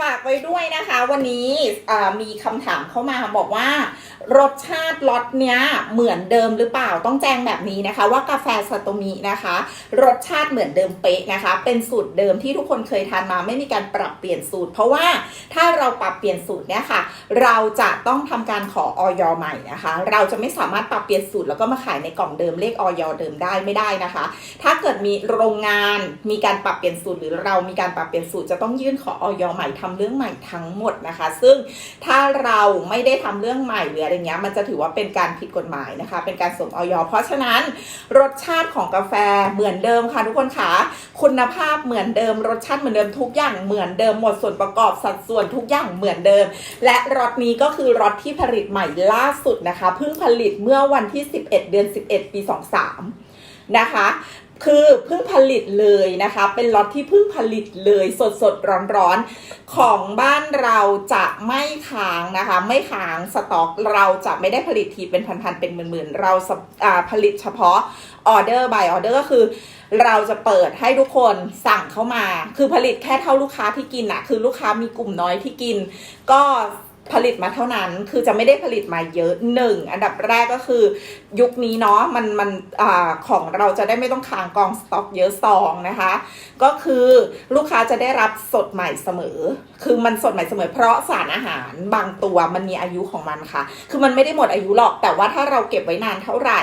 ฝากไว้ด้วยนะคะ วันนี้มีคำถามเข้ามาบอกว่ารสชาติล็อตเนี้ยเหมือนเดิมหรือเปล่าต้องแจ้งแบบนี้นะคะ ว่ากาแฟสตมินะคะ รสชาติเหมือนเดิมเป๊ะนะคะ เป็นสูตรเดิมที่ทุกคนเคยทานมาไม่มีการปรับเปลี่ยนสูตร เพราะว่าถ้าเราปรับเปลี่ยนสูตรเนี่ยค่ะ เราจะต้องทำการขอออยใหม่นะคะ เราจะไม่สามารถปรับเปลี่ยนสูตรแล้วก็มาขายในกล่องเดิมเลขออยเดิมได้ไม่ได้นะคะ ถ้าเกิดมีโรงงานมีการปรับเปลี่ยนสูตรหรือเรามีการปรับเปลี่ยนสูตรจะต้องยื่นขอออยใหม่ทำเรื่องใหม่ทั้งหมดนะคะ ซึ่งถ้าเราไม่ได้ทำเรื่องใหม่หรืออะไรเงี้ยมันจะถือว่าเป็นการผิดกฎหมายนะคะ เป็นการสมออยเพราะฉะนั้นรสชาติของกาแฟเหมือนเดิมค่ะทุกคนค่ะคุณภาพเหมือนเดิม รสชาติเหมือนเดิมทุกอย่างเหมือนเดิมหมดส่วนประกอบสัดส่วนทุกอย่างเหมือนเดิม และรถนี้ก็คือรถที่ผลิตใหม่ล่าสุดนะคะเพิ่งผลิตเมื่อวันที่ 11 เดือน 11 ปี 23นะคะ คือเพิ่งผลิตเลยนะคะ เป็นล็อตที่เพิ่งผลิตเลยสดสดร้อนร้อนๆของบ้านเราจะไม่ค้างนะคะ ไม่ค้างสต็อกเราจะไม่ได้ผลิตทีเป็นพันๆเป็นหมื่นๆ เราสอ่าผลิตเฉพาะออเดอร์ by ออเดอร์ก็คือ เราจะเปิดให้ทุกคนสั่งเข้ามา คือผลิตแค่เท่าลูกค้าที่กินอะคือลูกค้ามีกลุ่มน้อยที่กิน ก็ ผลิตมาเท่านั้น คือจะไม่ได้ผลิตมาเยอะหนึ่งอันดับแรกก็คือ ยุคนี้เนาะมันมันอของเราจะได้ไม่ต้องค้างกองสต็อกเยอะสองนะคะ ก็คือลูกค้าจะได้รับสดใหม่เสมอ คือมันสดใหม่เสมอ เพราะสารอาหารบางตัวมันมีอายุของมันค่ะ คือมันไม่ได้หมดอายุหรอกแต่ว่าถ้าเราเก็บไว้นานเท่าไหร่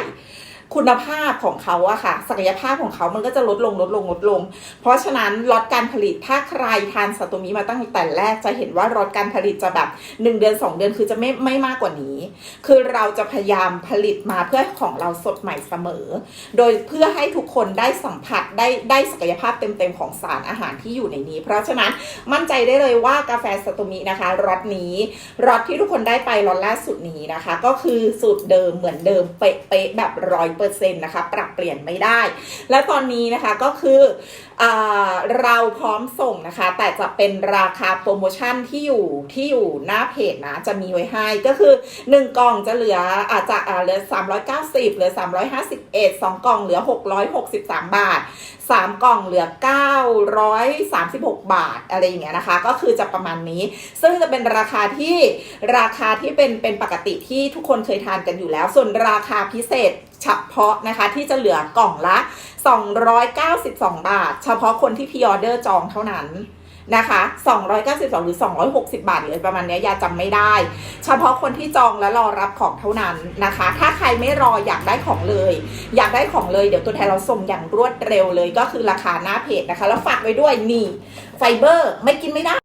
คุณภาพของเขาอะค่ะ ศักยภาพของเขามันก็จะลดลงลดลงลดลง เพราะฉะนั้นล็อตการผลิตถ้าใครทานสตวมีมาตั้งแต่แรกจะเห็นว่าล็อตการผลิตจะแบบ 1 เดือน 2 เดือนคือจะไม่ไม่มากกว่านี้ คือเราจะพยายามผลิตมาเพื่อของเราสดใหม่เสมอ โดยเพื่อให้ทุกคนได้สัมผัสได้ได้ศักยภาพเต็มๆของสารอาหารที่อยู่ในนี้ เพราะฉะนั้นมั่นใจได้เลยว่ากาแฟสตวมีนะคะรสนี้รสที่ทุกคนได้ไปรสล่าสุดนี้นะคะ ก็คือสูตรเดิมเหมือนเดิมเป๊ะๆแบบร้อยเปร์เซ็นนะคะ ปรับเปลี่ยนไม่ได้ และตอนนี้นะคะก็คืออเราพร้อมส่งนะคะ แต่จะเป็นราคาโปรโมชั่นที่อยู่ที่อยู่หน้าเพจนะจะมีไว้ให้ก็คือ 1 กล่องจะเหลืออาจจะอ่าเหลือ 390 เหลือ 351 2 กล่องเหลือ 663 บาท 3 กล่องเหลือ 936 บาทอะไรอย่างเงี้ยนะคะ ก็คือจะประมาณนี้ ซึ่งจะเป็นราคาที่ราคาที่เป็นเป็นปกติที่ทุกคนเคยทานกันอยู่แล้ว ส่วนราคาพิเศษ เฉพาะนะคะที่จะเหลือกล่องละ 292 บาท เฉพาะคนที่พิออเดอร์จองเท่านั้นนะคะ 292 หรือ 260 บาทหรือประมาณนี้ยยาจำไม่ได้ เฉพาะคนที่จองและรอรับของเท่านั้นนะคะ ถ้าใครไม่รออยากได้ของเลย อยากได้ของเลยเดี๋ยวตัวแทนเราส่งอย่างรวดเร็วเลยก็คือราคาหน้าเพจนะคะ แล้วฝากไว้ด้วยนี่ไฟเบอร์ไม่กินไม่ได้